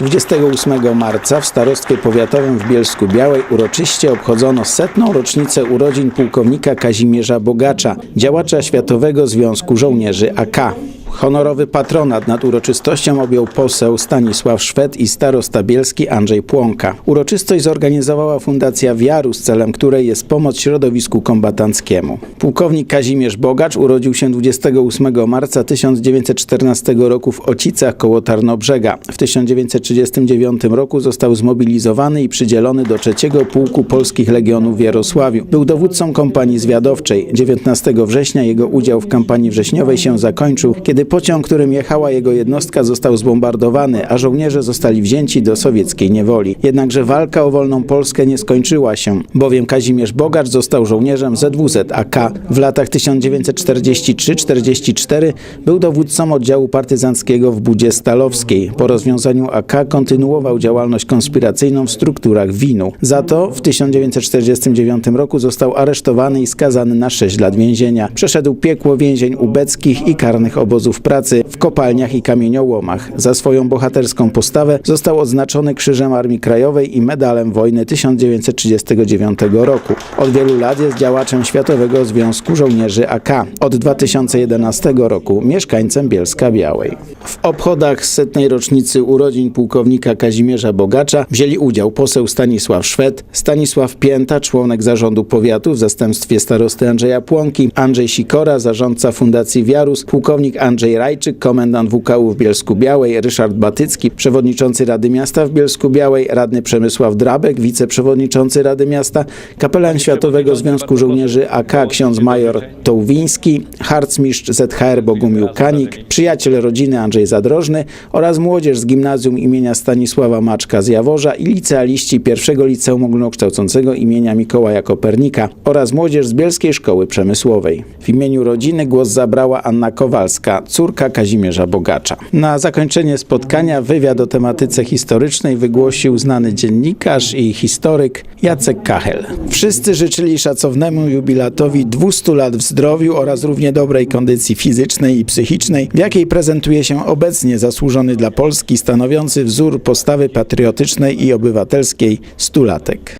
28 marca w starostwie powiatowym w Bielsku Białej uroczyście obchodzono setną rocznicę urodzin pułkownika Kazimierza Bogacza, działacza Światowego Związku Żołnierzy AK. Honorowy patronat nad uroczystością objął poseł Stanisław Szwed i starosta bielski Andrzej Płonka. Uroczystość zorganizowała Fundacja Wiarus, celem której jest pomoc środowisku kombatanckiemu. Pułkownik Kazimierz Bogacz urodził się 28 marca 1914 roku w Ocicach koło Tarnobrzega. W 1939 roku został zmobilizowany i przydzielony do trzeciego Pułku Polskich Legionów w Jarosławiu. Był dowódcą kompanii zwiadowczej. 19 września jego udział w kampanii wrześniowej się zakończył, kiedy pociąg, którym jechała jego jednostka został zbombardowany, a żołnierze zostali wzięci do sowieckiej niewoli. Jednakże walka o wolną Polskę nie skończyła się, bowiem Kazimierz Bogacz został żołnierzem ZWZ AK. W latach 1943-44 był dowódcą oddziału partyzanckiego w Budzie Stalowskiej. Po rozwiązaniu AK kontynuował działalność konspiracyjną w strukturach WINU. Za to w 1949 roku został aresztowany i skazany na 6 lat więzienia. Przeszedł piekło więzień ubeckich i karnych obozów pracy w kopalniach i kamieniołomach. Za swoją bohaterską postawę został odznaczony Krzyżem Armii Krajowej i Medalem Wojny 1939 roku. Od wielu lat jest działaczem Światowego Związku Żołnierzy AK. Od 2011 roku mieszkańcem Bielska Białej. W obchodach setnej rocznicy urodzin pułkownika Kazimierza Bogacza wzięli udział poseł Stanisław Szwed, Stanisław Pięta, członek zarządu powiatu w zastępstwie starosty Andrzeja Płonki, Andrzej Sikora, zarządca Fundacji Wiarus, pułkownik Andrzej Rajczyk, komendant WKU w Bielsku Białej, Ryszard Batycki, przewodniczący Rady Miasta w Bielsku Białej, radny Przemysław Drabek, wiceprzewodniczący Rady Miasta, kapelan Światowego Związku Żołnierzy AK ksiądz major Tołwiński, harcmistrz ZHR Bogumił Kanik, przyjaciel rodziny Andrzej Zadrożny oraz młodzież z gimnazjum imienia Stanisława Maczka z Jaworza i licealiści pierwszego liceum ogólnokształcącego imienia Mikołaja Kopernika oraz młodzież z Bielskiej Szkoły Przemysłowej. W imieniu rodziny głos zabrała Anna Kowalska, córka Kazimierza Bogacza. Na zakończenie spotkania wywiad o tematyce historycznej wygłosił znany dziennikarz i historyk Jacek Kachel. Wszyscy życzyli szacownemu jubilatowi 200 lat w zdrowiu oraz równie dobrej kondycji fizycznej i psychicznej, w jakiej prezentuje się obecnie zasłużony dla Polski stanowiący wzór postawy patriotycznej i obywatelskiej stulatek.